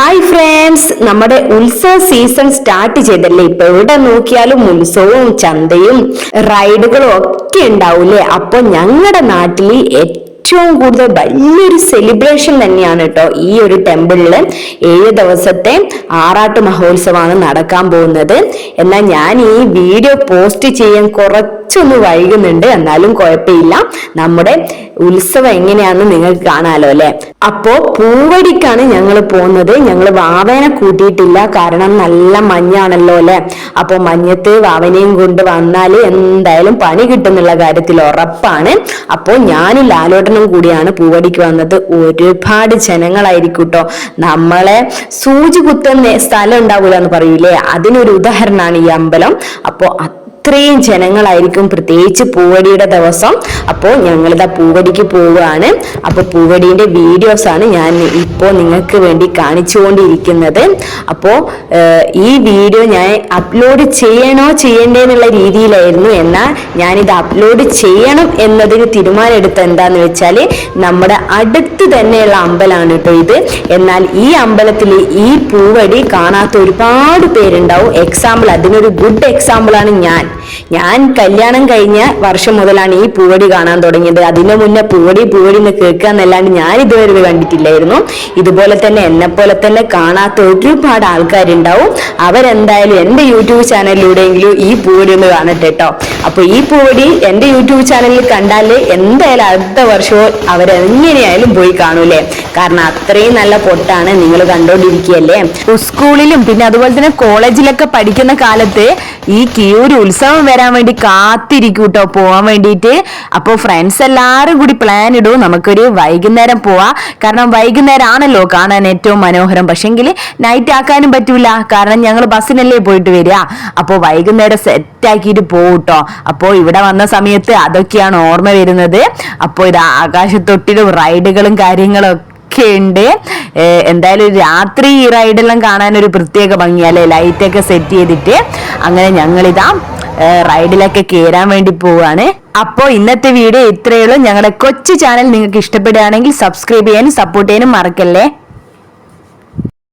Hi friends നമ്മുടെ ഉത്സവ season start ചെയ്തല്ലേ? ഇപ്പൊ എവിടെ നോക്കിയാലും ഉത്സവവും ചന്തയും റൈഡുകളും ഒക്കെ ഉണ്ടാവൂലേ അപ്പൊ ഞങ്ങളുടെ നാട്ടിൽ ഏറ്റവും കൂടുതൽ വലിയൊരു സെലിബ്രേഷൻ തന്നെയാണ് കേട്ടോ ഈ ഒരു ടെമ്പിളിൽ ഏഴ് ദിവസത്തെ ആറാട്ട് മഹോത്സവമാണ് നടക്കാൻ പോകുന്നത്. എന്നാൽ ഞാൻ ഈ വീഡിയോ പോസ്റ്റ് ചെയ്യാൻ കുറച്ചൊന്ന് വൈകുന്നുണ്ട്. എന്നാലും കുഴപ്പമില്ല. നമ്മുടെ ഉത്സവം എങ്ങനെയാണെന്ന് നിങ്ങൾക്ക് കാണാലോ അല്ലെ? അപ്പോ പൂവടിക്കാണ് ഞങ്ങൾ പോകുന്നത്. ഞങ്ങൾ വാവേനെ കൂട്ടിയിട്ടില്ല. കാരണം നല്ല മഞ്ഞാണല്ലോ അല്ലെ? അപ്പൊ മഞ്ഞത്ത് വാവനെയും കൊണ്ട് വന്നാൽ എന്തായാലും പണി കിട്ടുന്നുള്ള കാര്യത്തിൽ ഉറപ്പാണ്. അപ്പോ ഞാനും ലാലോട്ടനും കൂടിയാണ് പൂവടിക്ക് വന്നത്. ഒരുപാട് ജനങ്ങളായിരിക്കും കേട്ടോ നമ്മളെ സൂചി കുത്തുന്ന സ്ഥലം ഉണ്ടാവില്ല എന്ന് പറയൂലേ? അതിനൊരു ഉദാഹരണമാണ് ഈ അമ്പലം. അപ്പോ അത്രയും ജനങ്ങളായിരിക്കും പ്രത്യേകിച്ച് പൂവടിയുടെ ദിവസം. അപ്പോൾ ഞങ്ങളിതാ പൂവടിക്ക് പോവുകയാണ്. അപ്പോൾ പൂവടീന്റെ വീഡിയോസ് ആണ് ഞാൻ ഇപ്പോൾ നിങ്ങൾക്ക് വേണ്ടി കാണിച്ചുകൊണ്ടിരിക്കുന്നത്. അപ്പോൾ ഈ വീഡിയോ ഞാൻ അപ്ലോഡ് ചെയ്യണോ ചെയ്യണ്ടേ എന്നുള്ള രീതിയിലായിരുന്നു. എന്നാൽ ഞാനിത് അപ്ലോഡ് ചെയ്യണം എന്നതിന് തീരുമാനമെടുത്ത എന്താന്ന് വെച്ചാൽ നമ്മുടെ അടുത്ത് തന്നെയുള്ള അമ്പലമാണ് കേട്ടോ ഇത്. എന്നാൽ ഈ അമ്പലത്തിൽ ഈ പൂവടി കാണാത്ത ഒരുപാട് പേരുണ്ടാവും. എക്സാമ്പിൾ അതിനൊരു ഗുഡ് എക്സാമ്പിളാണ് ഞാൻ. ഞാൻ കല്യാണം കഴിഞ്ഞ വർഷം മുതലാണ് ഈ പൂവടി കാണാൻ തുടങ്ങിയത്. അതിനു മുന്നേ പൂവടി പൂവടി എന്ന് കേൾക്കുക എന്നല്ലാണ്ട് ഞാൻ ഇതുവരെ ഇത് കണ്ടിട്ടില്ലായിരുന്നു. ഇതുപോലെ തന്നെ എന്നെ പോലെ തന്നെ കാണാത്ത ഒരുപാട് ആൾക്കാരുണ്ടാവും. അവരെന്തായാലും എന്റെ യൂട്യൂബ് ചാനലിലൂടെയെങ്കിലും ഈ പൂവടി ഒന്ന് കാണട്ടെ കേട്ടോ അപ്പൊ ഈ പൂവടി എന്റെ യൂട്യൂബ് ചാനലിൽ കണ്ടാൽ എന്തായാലും അടുത്ത വർഷവും അവരെങ്ങനെയായാലും പോയി കാണൂലേ കാരണം അത്രയും നല്ല പൊട്ടാണ് നിങ്ങൾ കണ്ടോണ്ടിരിക്കുകയല്ലേ? സ്കൂളിലും പിന്നെ അതുപോലെ തന്നെ കോളേജിലൊക്കെ പഠിക്കുന്ന കാലത്ത് ഈ കിയൂര് ഉത്സവം വരാൻ വേണ്ടി കാത്തിരിക്കും കേട്ടോ പോവാൻ വേണ്ടിയിട്ട് അപ്പോൾ ഫ്രണ്ട്സ് എല്ലാവരും കൂടി പ്ലാൻ ഇടൂ നമുക്കൊരു വൈകുന്നേരം പോവാം. കാരണം വൈകുന്നേരം ആണല്ലോ കാണാൻ ഏറ്റവും മനോഹരം. പക്ഷെങ്കിൽ നൈറ്റ് ആക്കാനും പറ്റൂല. കാരണം ഞങ്ങൾ ബസ്സിനല്ലേ പോയിട്ട് വരിക. അപ്പോൾ വൈകുന്നേരം സെറ്റ് ആക്കിയിട്ട് പോകൂട്ടോ അപ്പോൾ ഇവിടെ വന്ന സമയത്ത് അതൊക്കെയാണ് ഓർമ്മ വരുന്നത്. അപ്പോൾ ഇത് ആകാശത്തൊട്ടിലും റൈഡുകളും കാര്യങ്ങളും ഒക്കെ ഉണ്ട് എന്തായാലും രാത്രി ഈ റൈഡെല്ലാം കാണാൻ ഒരു പ്രത്യേക ഭംഗി അല്ലേ? ലൈറ്റൊക്കെ സെറ്റ് ചെയ്തിട്ട് അങ്ങനെ ഞങ്ങളിതാ റൈഡിലൊക്കെ കയറാൻ വേണ്ടി പോവാണ്. അപ്പോൾ ഇന്നത്തെ വീഡിയോ ഇത്രയേ ഉള്ളൂ. ഞങ്ങളുടെ കൊച്ചു ചാനൽ നിങ്ങൾക്ക് ഇഷ്ടപ്പെടുകയാണെങ്കിൽ സബ്സ്ക്രൈബ് ചെയ്യാനും സപ്പോർട്ട് ചെയ്യാനും മറക്കല്ലേ?